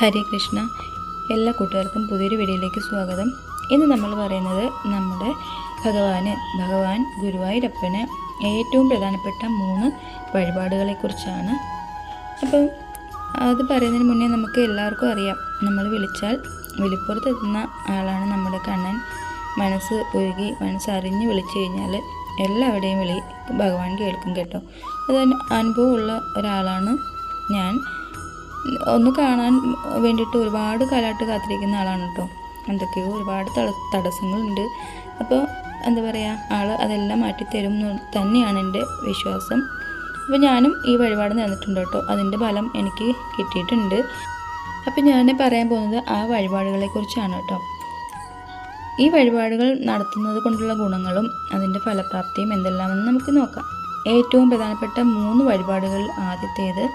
ഹരേ കൃഷ്ണ. എല്ലാ കൂട്ടുകാർക്കും പുതിയൊരു വീഡിയോയിലേക്ക് സ്വാഗതം. ഇന്ന് നമ്മൾ പറയുന്നത് നമ്മുടെ ഭഗവാന് ഭഗവാൻ ഗുരുവായൂരപ്പന് ഏറ്റവും പ്രധാനപ്പെട്ട മൂന്ന് വഴിപാടുകളെക്കുറിച്ചാണ്. അപ്പം അത് പറയുന്നതിന് മുന്നേ നമുക്ക് എല്ലാവർക്കും അറിയാം. നമ്മൾ വിളിച്ചാൽ വിളിപ്പുറത്തെത്തുന്ന ആളാണ് നമ്മുടെ കണ്ണൻ. മനസ്സ് ഒഴുകി മനസ്സറിഞ്ഞ് വിളിച്ചു കഴിഞ്ഞാൽ എല്ലാവരുടെയും വിളി ഭഗവാൻ കേൾക്കും കേട്ടോ. അത് അനുഭവമുള്ള ഒരാളാണ് ഞാൻ. ഒന്ന് കാണാൻ വേണ്ടിയിട്ട് ഒരുപാട് കാലമായിട്ട് കാത്തിരിക്കുന്ന ആളാണ് കേട്ടോ. എന്തൊക്കെയോ ഒരുപാട് തട തടസ്സങ്ങളുണ്ട്. അപ്പോൾ എന്താ പറയുക ആൾ അതെല്ലാം മാറ്റിത്തരും എന്ന് തന്നെയാണ് എന്റെ വിശ്വാസം. അപ്പോൾ ഞാനും ഈ വഴിപാട് നേർന്നിട്ടുണ്ട് കേട്ടോ. അതിന്റെ ഫലം എനിക്ക് കിട്ടിയിട്ടുണ്ട്. അപ്പോൾ ഞാൻ പറയാൻ പോകുന്നത് ആ വഴിപാടുകളെക്കുറിച്ചാണ് കേട്ടോ. ഈ വഴിപാടുകൾ നടത്തുന്നത് കൊണ്ടുള്ള ഗുണങ്ങളും അതിന്റെ ഫലപ്രാപ്തിയും എന്തെല്ലാമെന്ന് നമുക്ക് നോക്കാം. ഏറ്റവും പ്രധാനപ്പെട്ട മൂന്ന് വഴിപാടുകളിൽ ആദ്യത്തേത്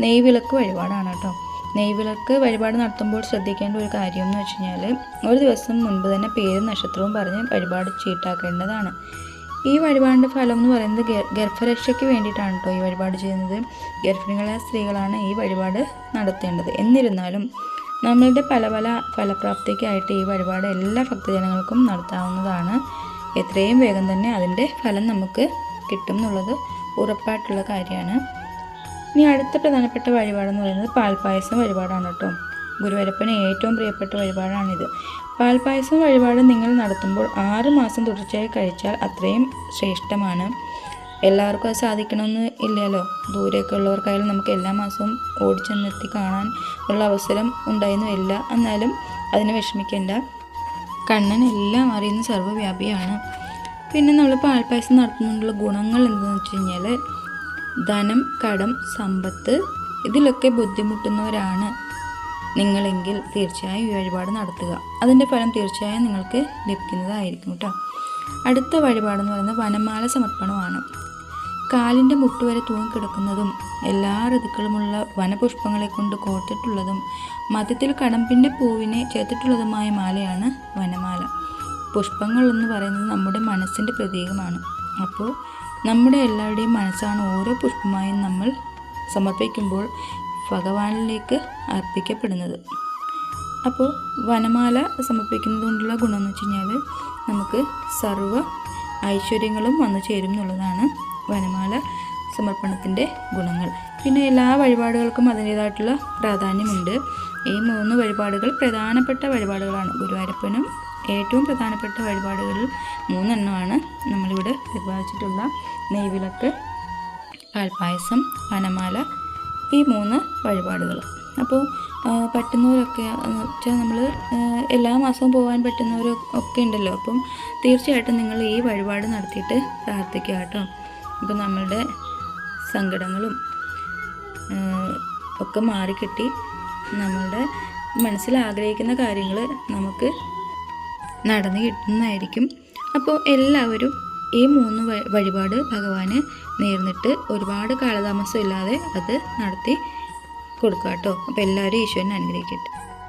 നെയ്വിളക്ക് വഴിപാടാണ് കേട്ടോ. നെയ്വിളക്ക് വഴിപാട് നടത്തുമ്പോൾ ശ്രദ്ധിക്കേണ്ട ഒരു കാര്യം എന്ന് വെച്ച് കഴിഞ്ഞാൽ ഒരു ദിവസം മുൻപ് തന്നെ പേരും നക്ഷത്രവും പറഞ്ഞ് വഴിപാട് ചീട്ടാക്കേണ്ടതാണ്. ഈ വഴിപാടിന്റെ ഫലം എന്ന് പറയുന്നത് ഗർഭരക്ഷയ്ക്ക് വേണ്ടിയിട്ടാണ് കേട്ടോ ഈ വഴിപാട് ചെയ്യുന്നത്. ഗർഭിണികളായ സ്ത്രീകളാണ് ഈ വഴിപാട് നടത്തേണ്ടത്. എന്നിരുന്നാലും നമ്മളുടെ പല പല ഫലപ്രാപ്തിക്കായിട്ട് ഈ വഴിപാട് എല്ലാ ഭക്തജനങ്ങൾക്കും നടത്താവുന്നതാണ്. എത്രയും വേഗം തന്നെ അതിന്റെ ഫലം നമുക്ക് കിട്ടും എന്നുള്ളത് ഉറപ്പായിട്ടുള്ള കാര്യമാണ്. ഇനി അടുത്ത പ്രധാനപ്പെട്ട വഴിപാടെന്ന് പറയുന്നത് പാൽപ്പായസം വഴിപാടാണ് കേട്ടോ. ഗുരുവരപ്പന് ഏറ്റവും പ്രിയപ്പെട്ട വഴിപാടാണിത്. പാൽപ്പായസം വഴിപാട് നിങ്ങൾ നടത്തുമ്പോൾ ആറ് മാസം തുടർച്ചയായി കഴിച്ചാൽ അത്രയും ശ്രേഷ്ഠമാണ്. എല്ലാവർക്കും അത് സാധിക്കണമെന്ന് ഇല്ലല്ലോ. ദൂരെയൊക്കെ ഉള്ളവർക്കായാലും നമുക്ക് എല്ലാ മാസവും ഓടിച്ചെന്നെത്തി കാണാൻ ഉള്ള അവസരം ഉണ്ടായിരുന്നു ഇല്ല. എന്നാലും അതിനെ വിഷമിക്കേണ്ട. കണ്ണൻ എല്ലാം അറിയുന്ന സർവവ്യാപിയാണ്. പിന്നെ നമ്മൾ പാൽപ്പായസം നടത്തുന്നതിനുള്ള ഗുണങ്ങൾ എന്താണെന്ന് വെച്ച് കഴിഞ്ഞാൽ ധനം കടം സമ്പത്ത് ഇതിലൊക്കെ ബുദ്ധിമുട്ടുന്നവരാണ്. നിങ്ങളെങ്കിൽ തീർച്ചയായും ഈ വഴിപാട് നടത്തുക. അതിന്റെ ഫലം തീർച്ചയായും നിങ്ങൾക്ക് ലഭിക്കുന്നതായിരിക്കും കേട്ടോ. അടുത്ത വഴിപാടെന്ന് പറയുന്നത് വനമാല സമർപ്പണമാണ്. കാലിന്റെ മുട്ടുവരെ തൂങ്ങിക്കിടക്കുന്നതും എല്ലാ ഋതുക്കളുമുള്ള വനപുഷ്പങ്ങളെ കൊണ്ട് കോർത്തിട്ടുള്ളതും മധ്യത്തിൽ കടമ്പിന്റെ പൂവിനെ ചേർത്തിട്ടുള്ളതുമായ മാലയാണ് വനമാല. പുഷ്പങ്ങൾ എന്ന് പറയുന്നത് നമ്മുടെ മനസ്സിന്റെ പ്രതീകമാണ്. അപ്പോൾ നമ്മുടെ എല്ലാവരുടെയും മനസ്സാണ് ഓരോ പുഷ്പമായും നമ്മൾ സമർപ്പിക്കുമ്പോൾ ഭഗവാനിലേക്ക് അർപ്പിക്കപ്പെടുന്നത്. അപ്പോൾ വനമാല സമർപ്പിക്കുന്നത് കൊണ്ടുള്ള ഗുണം എന്ന് വെച്ച് കഴിഞ്ഞാൽ നമുക്ക് സർവ ഐശ്വര്യങ്ങളും വന്നു ചേരും എന്നുള്ളതാണ് വനമാല സമർപ്പണത്തിന്റെ ഗുണങ്ങൾ. പിന്നെ എല്ലാ വഴിപാടുകൾക്കും അതിന്റേതായിട്ടുള്ള പ്രാധാന്യമുണ്ട്. ഈ മൂന്ന് വഴിപാടുകൾ പ്രധാനപ്പെട്ട വഴിപാടുകളാണ്. ഗുരുവായൂരപ്പനും ഏറ്റവും പ്രധാനപ്പെട്ട വഴിപാടുകളിൽ മൂന്നെണ്ണമാണ് നമ്മളിവിടെ പ്രതിപാദിച്ചിട്ടുള്ള നെയ്വിളക്ക് പാൽപ്പായസം വനമാല ഈ മൂന്ന് വഴിപാടുകൾ. അപ്പോൾ പറ്റുന്നവരൊക്കെ എന്ന് വെച്ചാൽ നമ്മൾ എല്ലാ മാസവും പോകാൻ പറ്റുന്നവരൊക്കെ ഉണ്ടല്ലോ. അപ്പം തീർച്ചയായിട്ടും നിങ്ങൾ ഈ വഴിപാട് നടത്തിയിട്ട് പ്രാർത്ഥിക്കുക കേട്ടോ. അപ്പോൾ നമ്മളുടെ സങ്കടങ്ങളും ഒക്കെ മാറിക്കിട്ടി നമ്മളുടെ മനസ്സിൽ ആഗ്രഹിക്കുന്ന കാര്യങ്ങൾ നമുക്ക് നടന്നു കിട്ടുന്നതായിരിക്കും. അപ്പോൾ എല്ലാവരും ഈ മൂന്ന് വഴിപാട് ഭഗവാന് നേർന്നിട്ട് ഒരുപാട് കാലതാമസം ഇല്ലാതെ അത് നടത്തി കൊടുക്കുക കേട്ടോ. അപ്പോൾ എല്ലാവരും ഈശ്വരനെ അനുഗ്രഹിക്കട്ടെ.